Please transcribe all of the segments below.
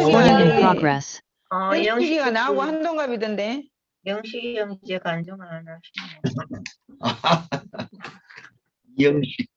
Recording in 예. progress. 어, 영식이가 영식 나하고 한동갑이던데. 영식이 형 이제 간증을 안 하시네. 영식.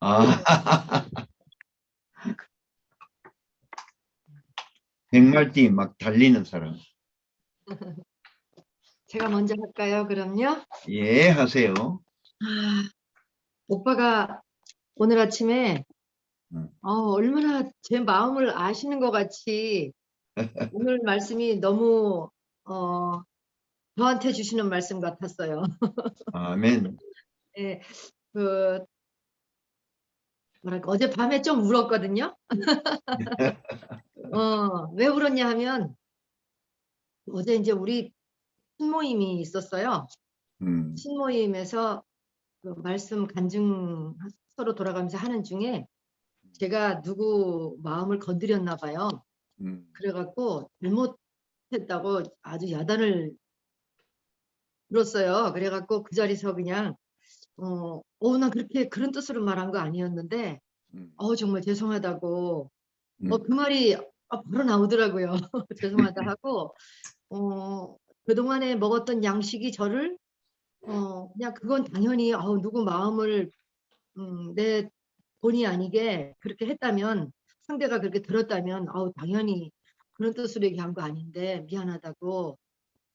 아. 백말띠 막 달리는 사람. 제가 먼저 할까요? 그럼요. 예, 하세요. 아, 오빠가 오늘 아침에 음. 어, 얼마나 제 마음을 아시는 것 같이 오늘 말씀이 너무 어, 저한테 주시는 말씀 같았어요. 아멘. 예, 그 뭐랄까 어젯밤에 좀 울었거든요. 어, 왜 울었냐 하면 어제 이제 우리 신모임이 있었어요. 음, 신모임에서 그 말씀 간증 서로 돌아가면서 하는 중에 제가 누구 마음을 건드렸나 봐요. 음, 그래갖고 잘못했다고 아주 야단을 들었어요. 그래갖고 그 자리에서 그냥 어, 어, 나 그렇게 그런 뜻으로 말한 거 아니었는데 음, 어, 정말 죄송하다고 음. 어, 그 말이 아, 바로 나오더라고요. 죄송하다 하고 어, 그동안에 먹었던 양식이 저를 어, 그냥 그건 당연히 어, 누구 마음을 음, 내 본의 아니게 그렇게 했다면 상대가 그렇게 들었다면 아우 당연히 그런 뜻으로 얘기한 거 아닌데 미안하다고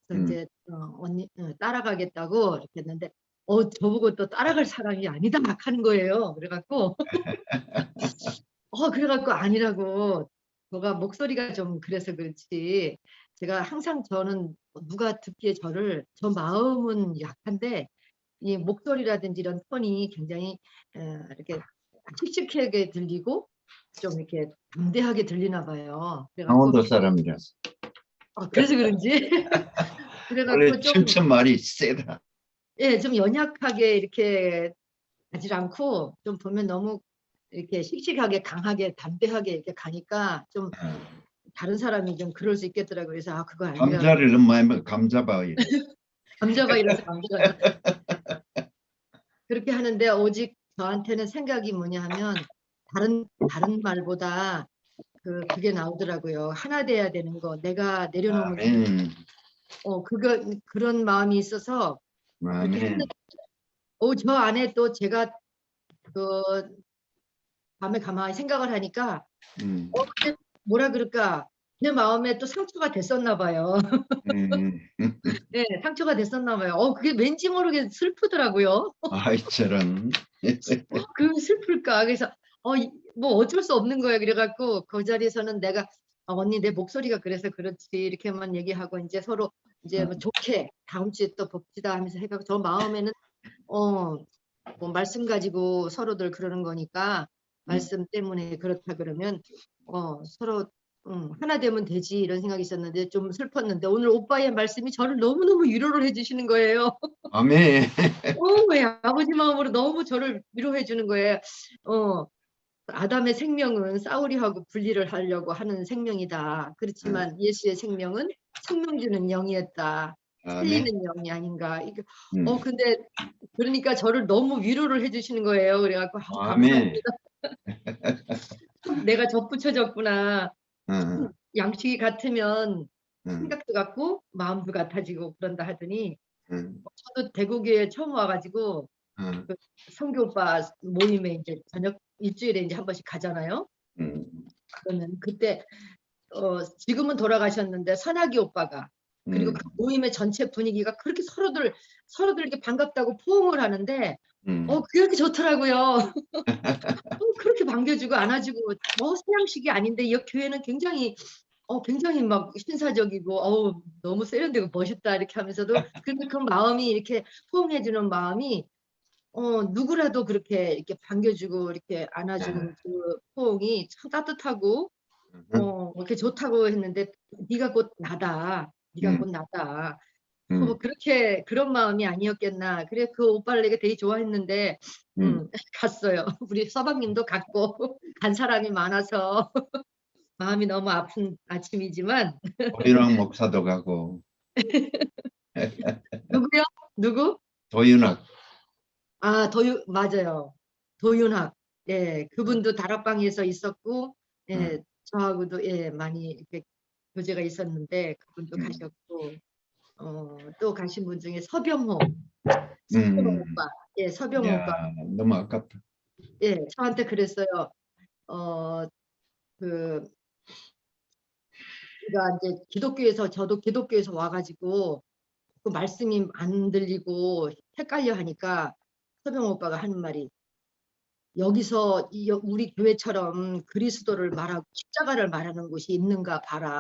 그래서 음. 이제 어, 언니 어, 따라가겠다고 이렇게 했는데 어 저보고 또 따라갈 사람이 아니다 막 하는 거예요. 그래갖고 어 그래갖고 아니라고 저가 목소리가 좀 그래서 그렇지 제가 항상 저는 누가 듣기에 저를 저 마음은 약한데 이 목소리라든지 이런 톤이 굉장히 어, 이렇게 씩씩하게 들리고 좀 이렇게 담대하게 들리나 봐요. 강원도 사람이라서. 어, 그래서 그런지 그래갖고 좀 춘천 말이 세다. 예, 좀 연약하게 이렇게 가지 않고 좀 보면 너무 이렇게 씩씩하게 강하게 담대하게 이렇게 가니까 좀 다른 사람이 좀 그럴 수 있겠더라고요. 그래서 아 그거 아니라 감자를 너무 많이 먹 감자바 이래. 감자가 이래서 감자가 그렇게 하는데 오직 저한테는 생각이 뭐냐 하면 다른 다른 말보다 그 그게 나오더라고요. 하나 돼야 되는 거 내가 내려놓으면 아멘. 어 그거 그런 마음이 있어서 그렇게 아멘. 했는데 어, 저 안에 또 제가 그 밤에 가만히 생각을 하니까 음, 어, 뭐라 그럴까 내 마음에 또 상처가 됐었나 봐요. 음, 음. 네, 상처가 됐었나 봐요. 어, 그게 왠지 모르게 슬프더라고요. 아이 저런. 그 슬플까? 그래서 어, 이- 뭐 어쩔 수 없는 거예요. 그래갖고 그 자리에서는 내가 아, 언니 내 목소리가 그래서 그렇지 이렇게만 얘기하고 이제 서로 이제 뭐 좋게 다음 주에 또 봅시다 하면서 해갖고 저 마음에는 어, 뭐 말씀 가지고 서로들 그러는 거니까 말씀 때문에 그렇다 그러면 어, 서로 음, 하나 되면 되지 이런 생각이 있었는데 좀 슬펐는데 오늘 오빠의 말씀이 저를 너무너무 위로를 해주시는 거예요. 아멘. 어, 왜 아버지 마음으로 너무 저를 위로해 주는 거예요. 어, 아담의 생명은 싸우리하고 분리를 하려고 하는 생명이다. 그렇지만 예수의 생명은 생명 주는 영이었다. 틀리는 영이 아닌가. 이게, 음. 어, 근데 그러니까 저를 너무 위로를 해주시는 거예요. 그래갖고 아, 아멘. 내가 접붙여졌구나. 어, 양식이 같으면 어, 생각도 같고 마음도 같아지고 그런다 하더니 어, 저도 대구교회 처음 와가지고 어, 성교 오빠 모임에 이제 저녁 일주일에 이제 한 번씩 가잖아요. 음, 그러면 그때 어 지금은 돌아가셨는데 선학이 오빠가 그리고 음, 그 모임의 전체 분위기가 그렇게 서로들 서로들 이렇게 반갑다고 포옹을 하는데 음. 어 그렇게 좋더라고요. 어, 그렇게 반겨주고 안아주고 뭐 서양식이 아닌데 이 교회는 굉장히 어 굉장히 막 신사적이고 어우 너무 세련되고 멋있다 이렇게 하면서도 근데 그 마음이 이렇게 포옹해주는 마음이 어 누구라도 그렇게 이렇게 반겨주고 이렇게 안아주는 그 포옹이 참 따뜻하고 음, 어 이렇게 좋다고 했는데 네가 곧 나다 네가 음. 곧 나다 음, 뭐 그렇게 그런 마음이 아니었겠나. 그래 그 오빠를 내가 되게 좋아했는데 음. 음, 갔어요. 우리 서방님도 갔고 간 사람이 많아서. 마음이 너무 아픈 아침이지만. 도윤학 목사도 가고. 누구요? 누구? 도윤학. 아 도윤 맞아요. 도윤학. 예, 그분도 다락방에서 있었고, 예, 음. 저하고도 예, 많이 이렇게 교제가 있었는데 그분도 음. 가셨고, 어, 또 가신 분 중에 서병호, 서병호 음. 오빠, 예, 서병호 야, 오빠, 너무 아깝다. 예, 저한테 그랬어요. 어, 그, 제가 이제 기독교에서, 저도 기독교에서 와가지고, 그 말씀이 안 들리고 헷갈려 하니까 서병호 오빠가 하는 말이, 여기서 우리 교회처럼 그리스도를 말하고 십자가를 말하는 곳이 있는가 봐라.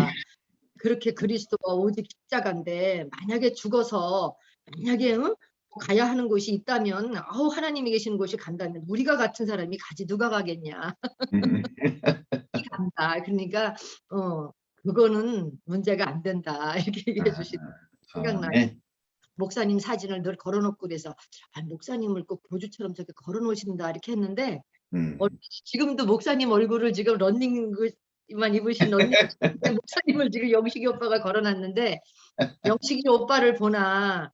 그렇게 그리스도가 오직 십자가인데 만약에 죽어서 만약에 응? 가야 하는 곳이 있다면 아우 하나님이 계시는 곳이 간다면 우리가 같은 사람이 가지 누가 가겠냐 음. 간다 그러니까 어 그거는 문제가 안 된다 이렇게 얘기해 주시 생각나요. 네. 목사님 사진을 늘 걸어놓고 그래서 아, 목사님을 꼭 교주처럼 저렇게 걸어놓으신다 이렇게 했는데 음. 어, 지금도 목사님 얼굴을 지금 런닝 만 입으신 런닝 목사님을 지금 영식이 오빠가 걸어놨는데 영식이 오빠를 보나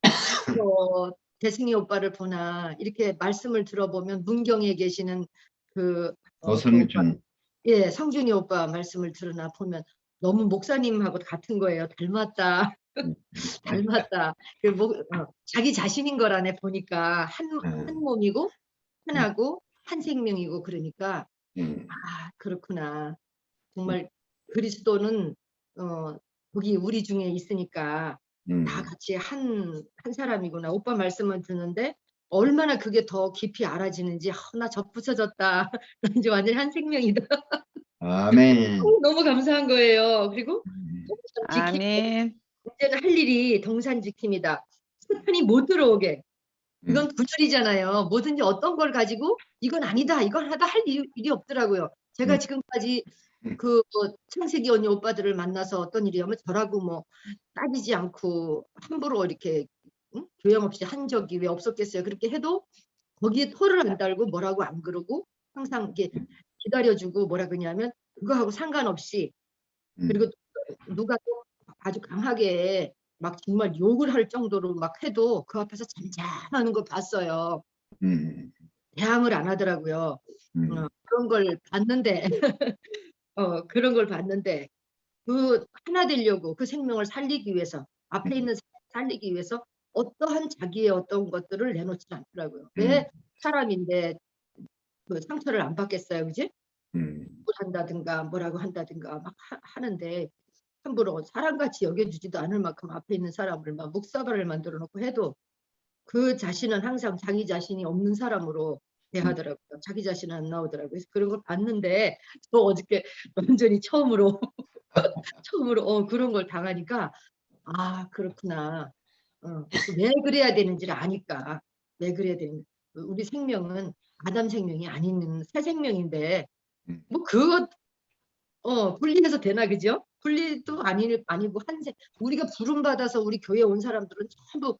또 대승이 오빠를 보나 이렇게 말씀을 들어보면 문경에 계시는 그 어, 그 오빠, 오성준. 예 성준이 오빠 말씀을 들으나 보면 너무 목사님하고 같은 거예요 닮았다 음. 닮았다 그 목, 어, 자기 자신인 거라네 보니까 한, 음. 한 몸이고 하나고 한 생명이고 그러니까 음. 아 그렇구나 정말 그리스도는 어 거기 우리 중에 있으니까 음. 다 같이 한 한 사람이구나 오빠 말씀을 듣는데 얼마나 그게 더 깊이 알아지는지 아, 나 접붙여졌다 이제 완전 한 생명이다 아멘. 너무 감사한 거예요 그리고 음. 지킴 아멘. 이제는 할 일이 동산 지킴이다 사탄이 못 들어오게 이건 구절이잖아요. 뭐든지 어떤 걸 가지고 이건 아니다, 이건 하다 할 일이, 없더라고요. 제가 음. 지금까지 음. 그 뭐, 창세기 언니 오빠들을 만나서 어떤 일이냐면 저라고 뭐 따지지 않고 함부로 이렇게 응? 교양 없이 한 적이 왜 없었겠어요. 그렇게 해도 거기에 토를 안 달고 뭐라고 안 그러고 항상 이렇게 기다려주고 뭐라 그러냐면 그거하고 상관없이 음. 그리고 누가 또 아주 강하게 막 정말 욕을 할 정도로 막 해도 그 앞에서 잠잠하는 거 봤어요. 음. 대항을 안 하더라고요. 음. 어, 그런 걸 봤는데, 어, 그런 걸 봤는데, 그 하나 되려고 그 생명을 살리기 위해서, 앞에 음. 있는 살리기 위해서 어떠한 자기의 어떤 것들을 내놓지 않더라고요. 왜 사람인데 그 상처를 안 받겠어요, 그지? 음. 한다든가 뭐라고 한다든가 막 하, 하는데 함부로 사람같이 여겨주지도 않을 만큼 앞에 있는 사람을 막 묵사발을 만들어 놓고 해도 그 자신은 항상 자기 자신이 없는 사람으로 대하더라고요. 자기 자신은 안 나오더라고요. 그래서 그런 걸 봤는데 저 어저께 완전히 처음으로 처음으로 어, 그런 걸 당하니까 아 그렇구나. 어, 왜 그래야 되는지를 아니까 왜 그래야 되는 우리 생명은 아담 생명이 아닌 새 생명인데 음. 뭐 그거 어 분리해서 되나 그죠? 분리도 아니 아니고 한세 우리가 부름 받아서 우리 교회 온 사람들은 전부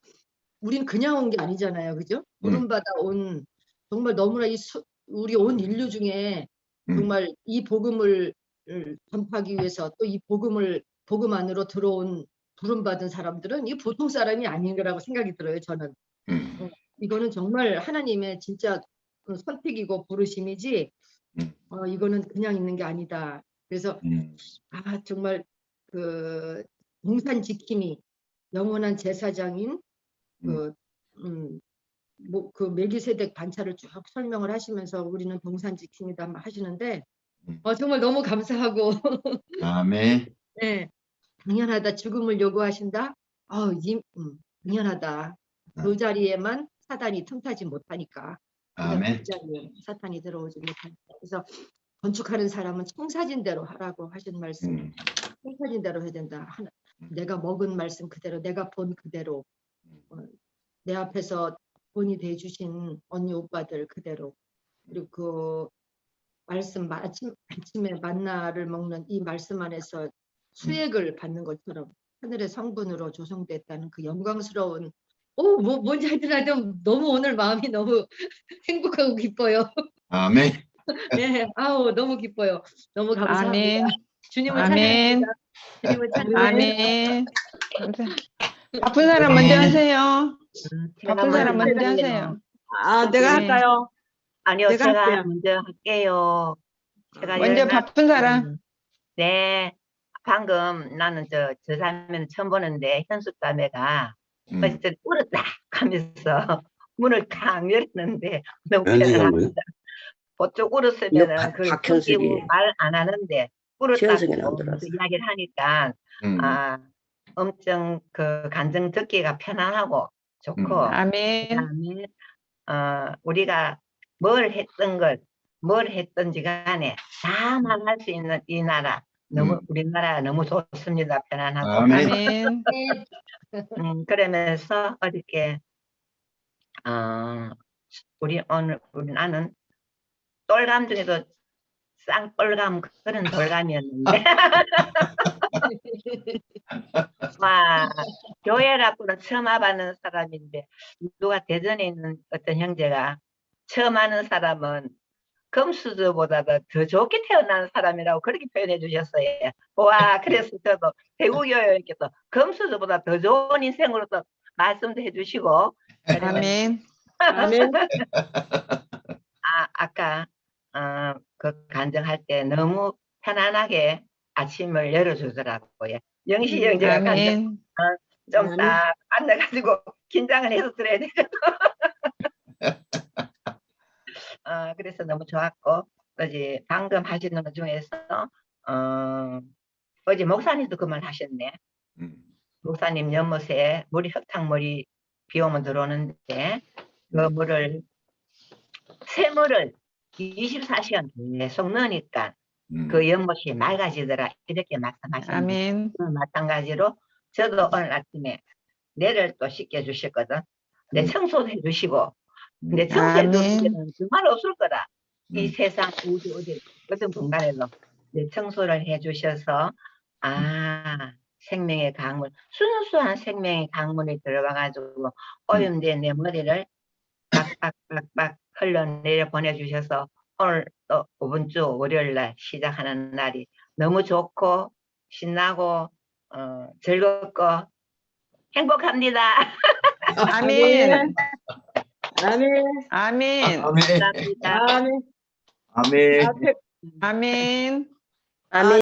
우리는 그냥 온 게 아니잖아요, 그죠? 부름 받아 온 정말 너무나 이 수, 우리 온 인류 중에 음. 정말 이 복음을 을 전파하기 위해서 또 이 복음을 복음 안으로 들어온 부름 받은 사람들은 이 보통 사람이 아닌 거라고 생각이 들어요, 저는. 음. 이거는 정말 하나님의 진짜 그 선택이고 부르심이지 음. 어, 이거는 그냥 있는 게 아니다. 그래서 음. 아 정말 그 동산 지킴이 영원한 제사장인 그 음, 뭐, 그 멜기세덱 반차를 쭉 설명을 하시면서 우리는 동산 지킴이다 막 하시는데 음. 어, 정말 너무 감사하고 아멘. 네, 당연하다 죽음을 요구하신다. 어, 이, 음, 당연하다. 그 자리에만 사단이 틈타지 못하니까. 아멘. 그 사탄이 들어오지 못하니까. 그래서 건축하는 사람은 청사진대로 하라고 하신 말씀. 음. 청사진대로 해야 된다. 하나, 음. 내가 먹은 말씀 그대로, 내가 본 그대로, 음. 어, 내 앞에서 본이 돼주신 언니 오빠들 그대로, 그리고 그 말씀 마- 아침 아침에 만나를 먹는 이 말씀 안에서 수액을 받는 것처럼 하늘의 성분으로 조성됐다는 그 영광스러운 오 뭐 뭔지 하여튼 하여튼 너무 오늘 마음이 너무 행복하고 기뻐요. 아멘. 네, 아우 너무 기뻐요. 너무 감사합니다. 아멘. 주님을 아멘. 찬양합니다. 주님을 찬양합니다. 아멘. 바쁜 사람 먼저 하세요. 바쁜 사람 먼저 하세요. 아, 내가 네. 할까요? 아니요, 내가 제가 할게요. 먼저 할게요. 제가 먼저 열 바쁜 사람. 음, 네. 방금 나는 저, 저 자매는 처음 보는데 현숙 자매가 음. 어쨌든 울었다 하면서 문을 탁 열었는데 너무? 편안합니다. 보통 울었으면은 박- 그 박현숙이. 말안 하는데 현숙이 울었다고 들어왔어. 이야기를 하니까 음. 아 엄청 그 감정 듣기가 편안하고 좋고 아멘. 그다음에 어 우리가 뭘 했던 걸 뭘 했던지 간에 다 말할 수 있는 이 나라 너무 음. 우리나라 너무 좋습니다 편안하고 아멘. 아멘. 음, 그러면서 어저께 어 우리 오늘 우리 나는 똘감 중에도 쌍똘감 그런 돌감이었는데 와 교회라고는 처음 와봤는 사람인데 누가 대전에 있는 어떤 형제가 처음 하는 사람은 금수저보다도 더 좋게 태어난 사람이라고 그렇게 표현해 주셨어요. 와 그래서 저도 대구교회께서 금수저보다 더 좋은 인생으로 또 말씀도 해주시고 아멘. 아멘. 아, 아까 어, 그 간증할 때 너무 편안하게 아침을 열어주더라고요. 영시 형제가 간증. 좀딱 앉아가지고 긴장을 해서 들어야 돼. 어, 그래서 너무 좋았고 어제 방금 하시는 것 중에서 어, 어제 목사님도 그 말 하셨네. 음. 목사님 연못에 물이 흙탕물이 비 오면 들어오는데 그 물을 새물을 24시간 계속 넣으니까 음. 그 연못이 맑아지더라 이렇게 말씀하셨는데 아멘. 그 마찬가지로 저도 오늘 아침에 내를 또 씻겨 주셨거든. 내 음. 청소도 해주시고 음. 근데 청소해. 주시면 정말 없을 거다. 이 음. 세상 우주 어디 어떤 공간에도 내 청소를 해주셔서 아 생명의 강물 순수한 생명의 강물이 들어가가지고 오염된 내 머리를 빡빡빡빡 흘러내려 보내주셔서 오늘 또 이번 주 월요일 날 시작하는 날이 너무 좋고 신나고 어, 즐겁고 행복합니다. 아멘. 아멘. 아멘. 아멘. 감사합니다. 아멘. 아멘. 아멘. 아멘.